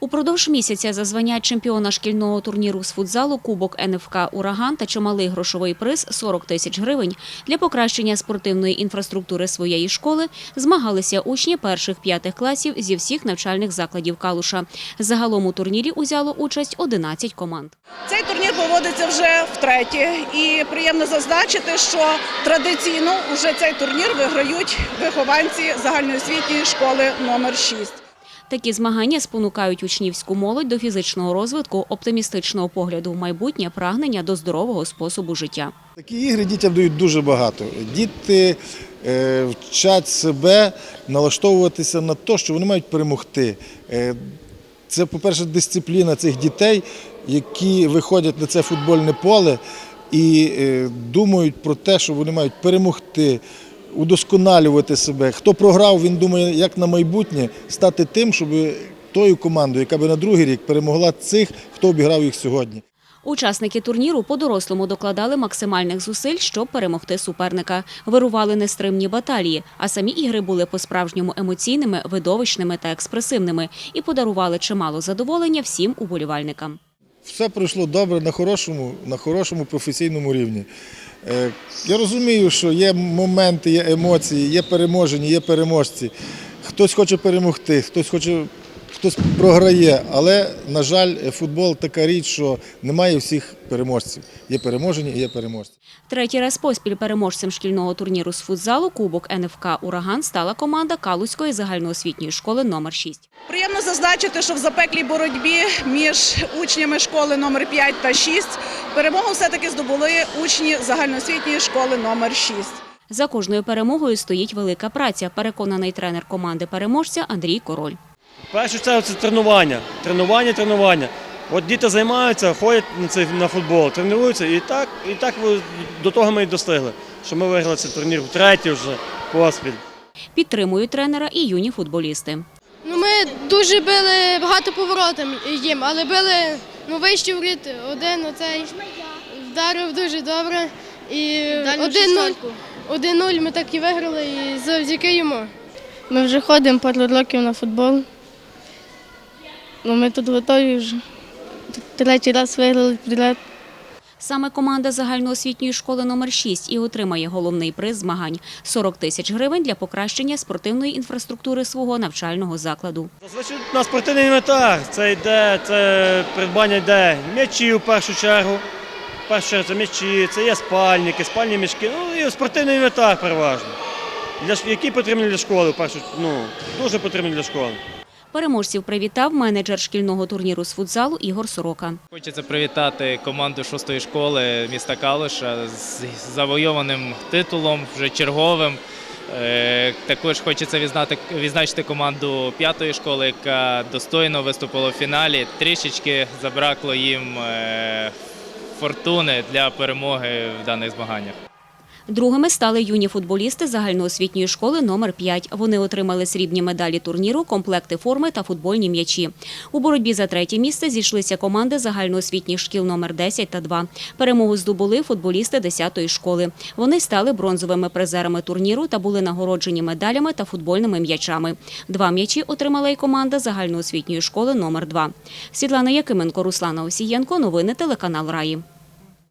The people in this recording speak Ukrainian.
Упродовж місяця за звання чемпіона шкільного турніру з футзалу Кубок НФК Ураган та чималий грошовий приз 40 тисяч гривень для покращення спортивної інфраструктури своєї школи змагалися учні перших п'ятих класів зі всіх навчальних закладів Калуша. Загалом у турнірі узяло участь 11 команд. Цей турнір проводиться вже втретє, і приємно зазначити, що традиційно вже цей турнір виграють вихованці загальноосвітньої школи номер 6. Такі змагання спонукають учнівську молодь до фізичного розвитку, оптимістичного погляду в майбутнє, прагнення до здорового способу життя. Такі ігри дітям дають дуже багато. Діти е, вчать себе налаштовуватися на те, що вони мають перемогти. Е, це, по-перше, дисципліна цих дітей, які виходять на це футбольне поле і е, думають про те, що вони мають перемогти, удосконалювати себе. Хто програв, він думає, як на майбутнє стати тим, щоб тою командою, яка би на другий рік перемогла цих, хто обіграв їх сьогодні. Учасники турніру по-дорослому докладали максимальних зусиль, щоб перемогти суперника. Вирували нестримні баталії, а самі ігри були по-справжньому емоційними, видовищними та експресивними і подарували чимало задоволення всім уболівальникам. Все пройшло добре на хорошому, на хорошому професійному рівні. Е, Я розумію, що є моменти, є емоції, є переможені, є переможці. Хтось хоче перемогти, хтось хоче, хтось програє. Але, на жаль, футбол така річ, що немає всіх переможців. Є переможені і є переможці. Третій раз поспіль переможцем шкільного турніру з футзалу Кубок НФК Ураган стала команда Калузької загальноосвітньої школи номер 6 Приємно зазначити, що в запеклій боротьбі між учнями школи номер 5 та 6 перемогу все-таки здобули учні загальноосвітньої школи номер 6. За кожною перемогою стоїть велика праця, переконаний тренер команди переможця Андрій Король. В першу чергу це тренування. Тренування, тренування. От діти займаються, ходять на цей на футбол, тренуються, і так, і так до того ми і достигли, що ми виграли цей турнір втретє вже поспіль. Підтримують тренера і юні футболісти. Ну, ми дуже били багато поворотом їм, але били ну, вище воріт. Один оцей вдарив дуже добре. І 1-0 1-0 ми так і виграли і завдяки йому. Ми вже ходимо пару років на футбол. Ну, ми тут готові вже. Третій раз виграли підряд. Саме команда загальноосвітньої школи номер 6 і отримає головний приз змагань – 40 тисяч гривень для покращення спортивної інфраструктури свого навчального закладу. Зазвичай на спортивний інвентар це йде, це придбання йде м'ячі в першу чергу. В першу чергу це м'ячі, це є спальники, спальні мішки, ну і спортивний інвентар переважно. Для, які потрібні для школи, першу, ну, дуже потрібні для школи. Переможців привітав менеджер шкільного турніру з футзалу Ігор Сорока. Хочеться привітати команду шостої школи міста Калуша з завойованим титулом, вже черговим. Е, Також хочеться відзначити команду п'ятої школи, яка достойно виступила в фіналі. Трішечки забракло їм е, фортуни для перемоги в даних змаганнях. Другими стали юні футболісти загальноосвітньої школи номер 5 Вони отримали срібні медалі турніру, комплекти форми та футбольні м'ячі. У боротьбі за третє місце зійшлися команди загальноосвітніх шкіл номер 10 та 2. Перемогу здобули футболісти 10-ї школи. Вони стали бронзовими призерами турніру та були нагороджені медалями та футбольними м'ячами. Два м'ячі отримала й команда загальноосвітньої школи номер 2 Світлана Якименко, Руслана Осієнко. Новини телеканал Раї.